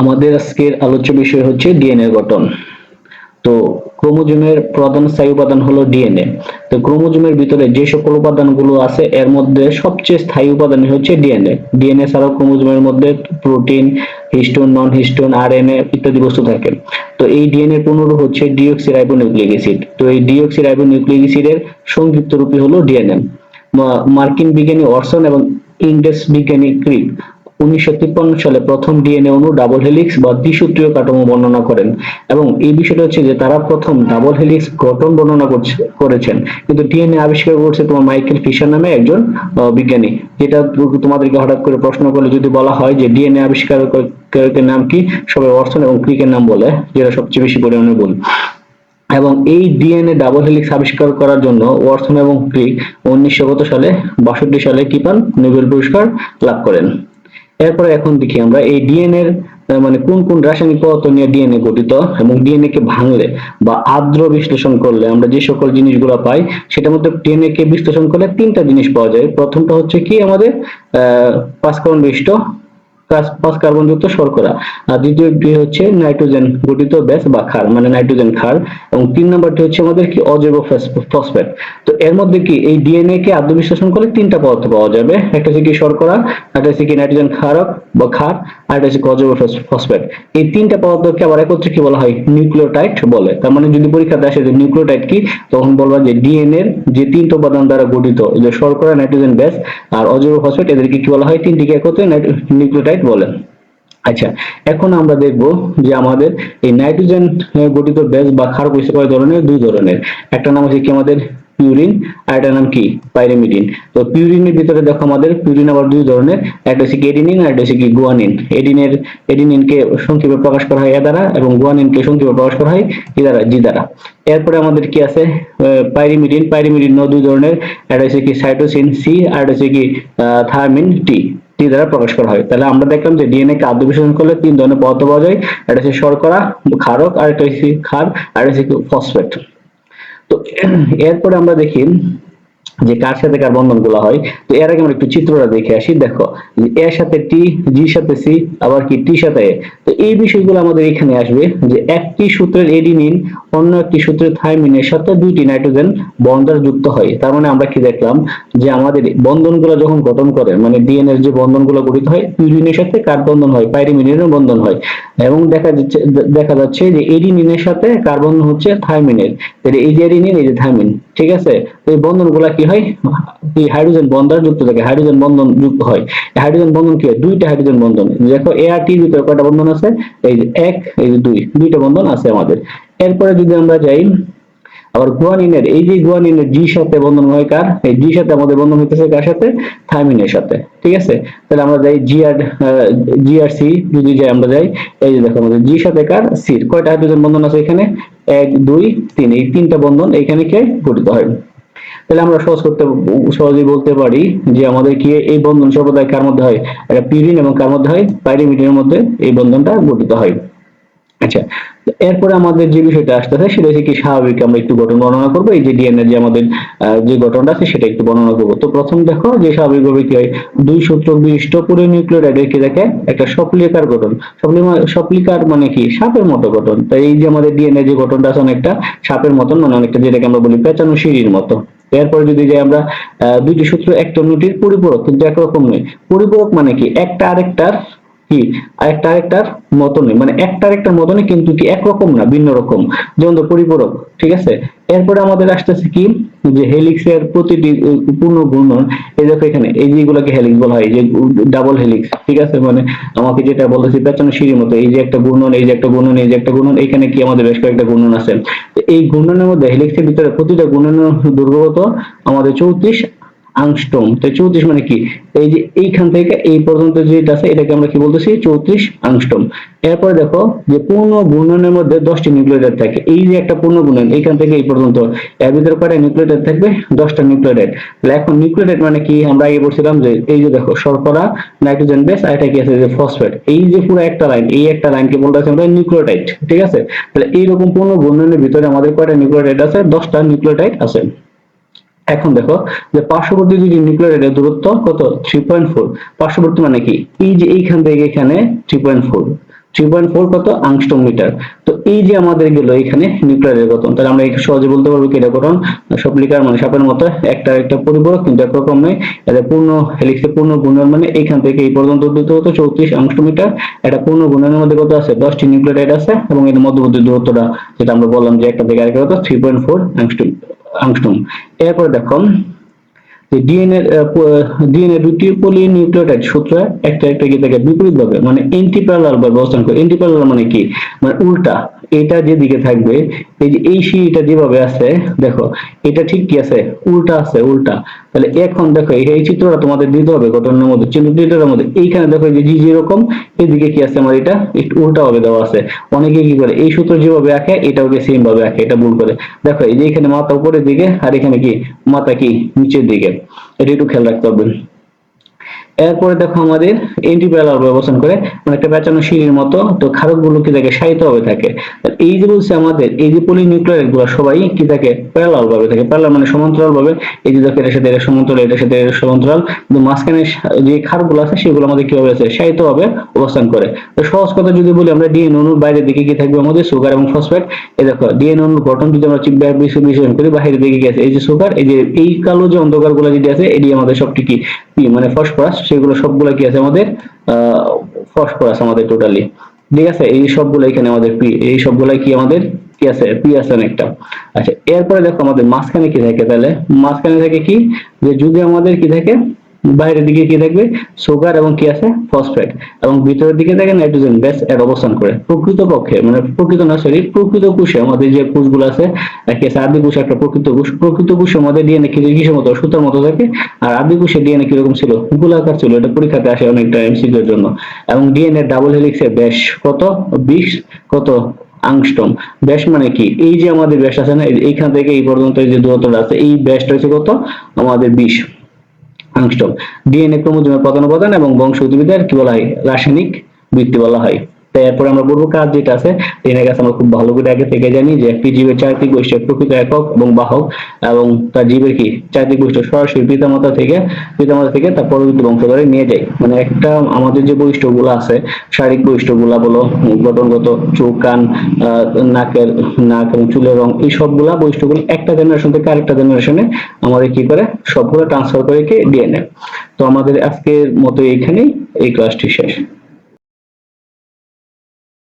আমাদের আজকের আলোচ্য বিষয় হচ্ছে ডিএনএ গঠন। তো ক্রোমোজোমের প্রধান স্থায়ী উপাদান হলো ডিএনএ তো ক্রোমোজোমের ভিতরে যে সকল উপাদানগুলো আছে, এর মধ্যে সবচেয়ে স্থায়ী উপাদান হচ্ছে ডিএনএ ডিএনএ ছাড়াও ক্রোমোজোমের মধ্যে protein, histone non histone RNA ইত্যাদি বস্তু থাকে। তো এই ডিএনএ পুনরূপ হচ্ছে ডিঅক্সি রাইবোনিউক্লিক অ্যাসিড। তো এই ডিঅক্সি রাইবোনিউক্লিক অ্যাসিডের সংক্ষিপ্ত রূপই হলো ডিএনএ মার্কিন বিজ্ঞানী অরসন এবং ইংরেজ বিজ্ঞানী ক্রিক উনিশশো তিপ্পান্ন সালে প্রথম ডিএনএ অণু ডাবল হেলিক্স বা দ্বিসূত্রীয় কাঠামো বর্ণনা করেন এবং এই বিষয়টা হচ্ছে যে তারা প্রথম ডাবল হেলিক্স গঠন বর্ণনা করছে- করেছেন। কিন্তু ডিএনএ আবিষ্কার করছে তোমার মাইকেল ফিশার নামে একজন বিজ্ঞানী। যেটা তোমাদেরকে হঠাৎ করে প্রশ্ন করলে যদি বলা হয় যে ডিএনএ আবিষ্কারকের নাম কি? সবাই অর্সন এবং ক্রিকের নাম বলে, যেটা সবচেয়ে বেশি পরিমাণে বলি এবং এই ডিএনএ ডাবল হেলিক্স আবিষ্কার করার জন্য ওয়াটসন এবং ক্রিক উনিশশো সালে, বাষট্টি সালে কি পান? নোবেল পুরস্কার লাভ করেন। এরপরে এখন দেখি আমরা এই ডিএনএ মানে কোন কোন রাসায়নিক পদার্থ নিয়ে ডিএনএ গঠিত এবং ডিএনএ কে ভাঙলে বা আদ্র বিশ্লেষণ করলে আমরা যে সকল জিনিসগুলো পাই, সেটার মধ্যে ডিএনএ কে বিশ্লেষণ করলে তিনটা জিনিস পাওয়া যায়। প্রথমটা হচ্ছে কি আমাদের, আহ পাঁচ কার্বন বিশিষ্ট পাঁচ কার্বন যুক্ত শর্করা। আর দ্বিতীয়টি হচ্ছে নাইট্রোজেন গঠিত ব্যাস বা ক্ষার মানে নাইট্রোজেন ক্ষার। এবং তিন নম্বরটি হচ্ছে আমাদের কি? অজৈব ফসফেট তো এর মধ্যে কি? এই ডিএনএ কে আদ্য বিশ্লেষণ করলে তিনটা পদার্থ পাওয়া যাবে। একটা হচ্ছে কি শর্করা একটা হচ্ছে কি নাইট্রোজেন ক্ষারক বা ক্ষার আর একটা হচ্ছে অজৈব ফসফেট এই তিনটা পদার্থকে আবার একত্রে কি বলা হয়? নিউক্লিওটাইড বলে। তার মানে যদি পরীক্ষাতে আসে যে নিউক্লিওটাইড কি, তখন বলবা যে ডিএনএ যে তিনটা উপাদান দ্বারা গঠিত যে শর্করা নাইট্রোজেন ব্যাস আর অজৈব ফসফেট, এদেরকে কি বলা হয়? তিনটিকে একত্রে নিউক্লিওটাইড বলে। আচ্ছা এখন আমরা দেখব যে আমাদের এই নাইট্রোজেন গঠিত ব্যাস বা ক্ষার কয় ধরনের দুই ধরনের। একটা নাম হচ্ছে কি আমাদের? পিউরিন আর একটা নাম কি? পাইরিমিডিন তো পিউরিনের ভিতরে দেখো আমাদের পিউরিন আবার দুই ধরনের। একটা হচ্ছে এডিনিন আর একটা হচ্ছে কি গুয়ানিন এডিনের এডিনিনকে সংক্ষেপে প্রকাশ করা হয় এ দ্বারা এবং গুয়ানিনকে সংক্ষেপে প্রকাশ করা হয় ই দ্বারা জি দ্বারা এরপরে আমাদের কি আছে? পাইরিমিডিন পাইরিমিডিন দুই ধরনের। একটা হচ্ছে কি সাইটোসিন সি আর একটা হচ্ছে কি থায়ামিন টি টি দ্বারা প্রকাশ করা হয়। তাহলে আমরা দেখলাম যে ডিএনএ কে আদ্য বিশ্লেষণ করলে তিন ধরনের পদার্থ পাওয়া যায়। একটা হচ্ছে শর্করা, ক্ষারক আর একটা হচ্ছে ক্ষার আর একটা হচ্ছে ফসফেট। তো এরপরে আমরা দেখি যে কার সাথে কার বন্ধনগুলা হয়, তো এর আগে আমরা একটু চিত্রটা দেখে আসি। দেখো এর সাথে টি জির সাথে সি, আবার কি টি সাথে এ। তো এই বিষয়গুলো আমাদের এখানে আসবে যে একটি সূত্রের এডিনিন অন্য একটি সূত্রের থাইমিনের সাথে দুইটি নাইট্রোজেন বন্ডার যুক্ত হয়। তার মানে আমরা কি দেখলাম যে আমাদের বন্ধনগুলো যখন গঠন করে মানে ডিএনএ এর যে বন্ধনগুলো গঠিত হয় পিউরিনের সাথে কার বন্ধন হয়? পাইরিমিনের বন্ধন হয়। এবং দেখা যাচ্ছে দেখা যাচ্ছে যে এডিনিনের সাথে কার বন্ধন হচ্ছে থাইমিনের তাহলে এই যে এডিনিন এই যে থাইমিন ঠিক আছে? এই বন্ধনগুলো কি হয়? এই হাইড্রোজেন বন্ধন যুক্ত থাকে হাইড্রোজেন বন্ধন যুক্ত হয়। হাইড্রোজেন বন্ধন কি হয়? দুইটা হাইড্রোজেন বন্ধন। দেখো এ আর টির ভিতরে কয়টা বন্ধন আছে? এই যে এক, এই যে দুই, দুইটা বন্ধন আছে আমাদের। এরপরে যদি আমরা যাই আবার গুয়ানিনের, এই যে গুয়ানিনের জি সাথে বন্ধন হয় কার? এই জি সাথে আমাদের বন্ধন হইতেছে কার সাথে? থাইমিনের সাথে, ঠিক আছে? তাহলে আমরা যাই জি আর জি আর সি যদি যাই আমরা যাই, এই যে দেখো আমাদের জি সাথে কার? সি কয়টা হাইড্রোজেন বন্ধন আছে এখানে? এক, দুই, তিন, এই তিনটা বন্ধন এখানে কে গঠিত হয়? তাহলে আমরা সহজ করতে, সহজেই বলতে পারি যে আমাদের কি এই বন্ধন সর্বদা কার মধ্যে হয়? এটা পিউরিন এবং কার মধ্যে হয়? পাইরিমিডিনের মধ্যে এই বন্ধনটা গঠিত হয়। আচ্ছা এরপরে আমাদের যে বিষয়টা আসতেছে, সেটা হচ্ছে কি স্বাভাবিক আমরা একটু গঠন বর্ণনা করব। এই যে ডিএনএ যে আমাদের যে গঠনটা আছে, সেটা একটু বর্ণনা করব। তো প্রথম দেখো যে স্বাভাবিকভাবে কি হয়, দুই সূত্র বিশিষ্ট পলিনিউক্লিওটাইডের কি দেখে? একটা সপ্লিকার গঠন। সপ্লিকার মানে কি? সাপের মতো গঠন। তাই এই যে আমাদের ডিএনএ যে গঠনটা আছে, অনেকটা সাপের মতন মানে অনেকটা যেটাকে আমরা বলি পেঁচানো সিঁড়ির মতো। এরপরে যদি যাই আমরা দুইটি সূত্র একটা নুটির পরিপূরক, কিন্তু একরকম নয়। পরিপূরক মানে কি? একটা আরেকটার কি? আরেকটা, আরেকটার মতনই। মানে একটা, আরেকটার মতনই, কিন্তু কি একরকম না, ভিন্ন রকম? যেমন পরিপূরক, ঠিক আছে? এরপরে আমাদের আসতেছে কি? যে হেলিক্স এর প্রতিটি পূর্ণ ঘূর্ণন, এই দেখো এখানে, এই যেগুলোকে হেলিক্স বলা হয় যে ডাবল হেলিক্স, ঠিক আছে? মানে আমাকে যেটা বলতেছি পেছনে সিঁড়ির মতো, এই যে একটা ঘূর্ণন, এই যে একটা ঘূর্ণন, এই যে একটা ঘূর্ণন, এখানে কি আমাদের বেশ কয়েকটা ঘূর্ণন আছে। এই ঘূর্ণনের মধ্যে হেলিক্সের ভিতরে প্রতিটা ঘূর্ণনের দৈর্ঘ্য আমাদের চৌত্রিশ আংস্ট্রম। তো চৌত্রিশ মানে কি? এই যে এইখান থেকে এই পর্যন্ত যেটা আছে, এটাকে আমরা কি বলতেছি? চৌত্রিশ আংস্ট্রম। এরপরে দেখো যে পূর্ণ ঘূর্ণনের মধ্যে দশটি নিউক্লিওটাইড থাকে। এই যে একটা পূর্ণ ঘূর্ণন, এইখান থেকে এই পর্যন্ত। এর ভিতরে কয়টা নিউক্লিওটাইড থাকবে? দশটা নিউক্লিওটাইড। তাহলে এখন নিউক্লিওটাইড মানে কি? আমরা আগে বলছিলাম যে এই যে দেখো, শর্করা, নাইট্রোজেন বেস, আর এটা কি আছে যে ফসফেট। এই যে পুরো একটা লাইন, এই একটা লাইনকে বলতেছি আমরা নিউক্লিওটাইড, ঠিক আছে? তাহলে এইরকম পূর্ণ ঘূর্ণনের ভিতরে আমাদের কয়টা নিউক্লিওটাইড আছে? দশটা নিউক্লিওটাইড আছে। এখন দেখো যে পার্শ্ববর্তী দুটি নিউক্লিওটাইডের দূরত্ব কত? থ্রি পয়েন্ট ফোর পার্শ্ববর্তী মানে কি? এই যে এইখান থেকে এখানে three point four three point four কত? Angstrom metre. তো এই যে আমাদের গেল এখানে নিউক্লিয়ারের গঠন। তাহলে আমরা একে সহজে বলতে পারব কি এটা গঠন? সব লিকার মানে সাপের মতো একটা একটা পরিপূরক কিন্তু একরকম নয় এটা পূর্ণ হেলিক্সের পূর্ণ গুণের মানে এখান থেকে এই পর্যন্ত দূরত্ব হতো, চৌত্রিশ আংস্ট্রম মিটার। এটা পূর্ণ গুণের মধ্যে কত আছে? দশটি নিউক্লিয়ার আছে এবং এর মধ্যবর্তী দূরত্বটা যেটা আমরা বললাম যে একটা থেকে আরেকটা কত three point four angstrom. Angstrom এরপরে দেখো, যে ডিএনএ ডিএনএ দুটি পলিনিউক্লিওটাইড সূত্র একটা একটা কি থাকে বিপরীত ভাবে মানে অ্যান্টিপ্যারালাল ভাবে অবস্থান করে। অ্যান্টিপ্যারালাল মানে কি? মানে উল্টা। এটা যেদিকে থাকবে, এই যে এই সিঁড়িটা যেভাবে আছে, দেখো, এটা ঠিক কি আছে? উল্টা আছে, উল্টা। তাহলে এখন দেখো, এই চিত্রটা তোমাদের দিতে হবে ঘটনার মধ্যে চিত্রটার মধ্যে এইখানে দেখো যে জি যেরকম, এদিকে কি আছে আমার এটা? একটু উল্টা ভাবে দেওয়া আছে। অনেকে কি করে, এই সূত্র যেভাবে আঁকে এটা ওকে সেম ভাবে আঁকে, এটা ভুল করে। দেখো, এই যে এখানে মাথা উপরের দিকে, আর এখানে কি? মাথা কি? নিচের দিকে। এটা একটু খেয়াল রাখতে হবে। এরপরে দেখো আমাদের এন্টিপ্যারালাল অবস্থান করে মানে একটা পেঁচানো সিঁড়ির মতো, তো ক্ষারকগুলো কি থাকে? সাহিত্য ভাবে থাকে। এই যে বলছে আমাদের, এই যে পলি পলিনিউক্লিয়ারগুলো সবাই কি থাকে? প্যারালাল ভাবে থাকে। প্যারালাল মানে সমান্তরাল ভাবে। এই যে দেখো, এটার সাথে এটা সমান্তরাল, এটার সাথে এটা সমান্তরাল। কিন্তু মাঝখানে যে ক্ষারকগুলো আছে, সেগুলো আমাদের কীভাবে আছে? সাহিত্য ভাবে অবস্থান করে। তো সহজ কথা যদি বলি, আমরা ডিএনএ অণুর বাইরের দিকে কি থাকবে আমাদের সুগার এবং ফসফেট এই দেখো ডিএনএ অণুর গঠন যদি আমরা বিশ্লেষণ করি বাইরের দিকে আছে। এই যে সুগার এই যে এই কালো যে অন্ধকারগুলো যদি আছে, এটি আমাদের সবটি কি? মানে ফসফরাস সেগুলো সবগুলো কি আছে আমাদের ফসফরাস আমাদের টোটালি ঠিক আছে? এই সবগুলো এখানে আমাদের পি, এই সবগুলো কি আমাদের? কি আছে? পি আছে অনেকটা। আচ্ছা এরপরে দেখো আমাদের মাঝখানে কি থাকে তাহলে? মাঝখানে থাকে কি? যে যদি আমাদের কি থাকে? বাইরের দিকে কি থাকবে সুগার এবং কি আছে? ফসফেট। এবং ভিতরের দিকে থাকে নাইট্রোজেন গ্যাস এর অবস্থান করে। প্রকৃত পক্ষে মানে প্রকৃত না সরি প্রকৃত কোষে আমাদের যে কোষগুলো আছে কি আছে আদি কোষ, একটা প্রকৃত কোষ। প্রকৃত কোষে আমাদের ডিএনএ কি কিসের মতো? সুতার মতো থাকে। আর আদি কোষে ডিএনএ কীরকম ছিল? গোলাকার ছিল। এটা পরীক্ষাতে আসে অনেকটা এমসিকিউর জন্য। এবং ডিএনএ ডাবল হেলিক্সের ব্যাস কত? বিশ? কত? আংস্ট্রম। ব্যাস মানে কি? এই যে আমাদের ব্যাস আছে না, এই- এইখান থেকে এই পর্যন্ত যে দূরত্বটা আছে, এই ব্যাসটা হচ্ছে কত? আমাদের বিশ। আংস্ট্রম ডিএনএ ক্রোমোজোমের প্রধান উপাদান এবং বংশ উদ্ভিদের কি বলা হয়? রাসায়নিক ভিত্তি বলা হয়। এরপরে আমরা বলব কাজ যেটা আছে ডিএনএ কাছে আমরা খুব ভালো করে আগে থেকে জানি যে একটি জীবের চারিত্রিক বৈশিষ্ট্য প্রকৃত একক এবং বাহক, এবং তার জীবের কি? চারিত্রিক বৈশিষ্ট্য সরাসরি পিতামাতা থেকে পিতামাতা থেকে তার পরবর্তী বংশধরে নিয়ে যায়। মানে একটা আমাদের যে বৈশিষ্ট্যগুলো আছে, শারীরিক বৈশিষ্ট্যগুলো বলো গঠনগত, চোখ, কান নাকের, নাক এবং চুলের রং, এই সবগুলা বৈশিষ্ট্যগুলো একটা জেনারেশন থেকে আরেকটা জেনারেশনে আমাদের কি করে? সবগুলো ট্রান্সফার করে কি? ডিএনএ তো আমাদের আজকের মতো এইখানেই, এই ক্লাসটি শেষ।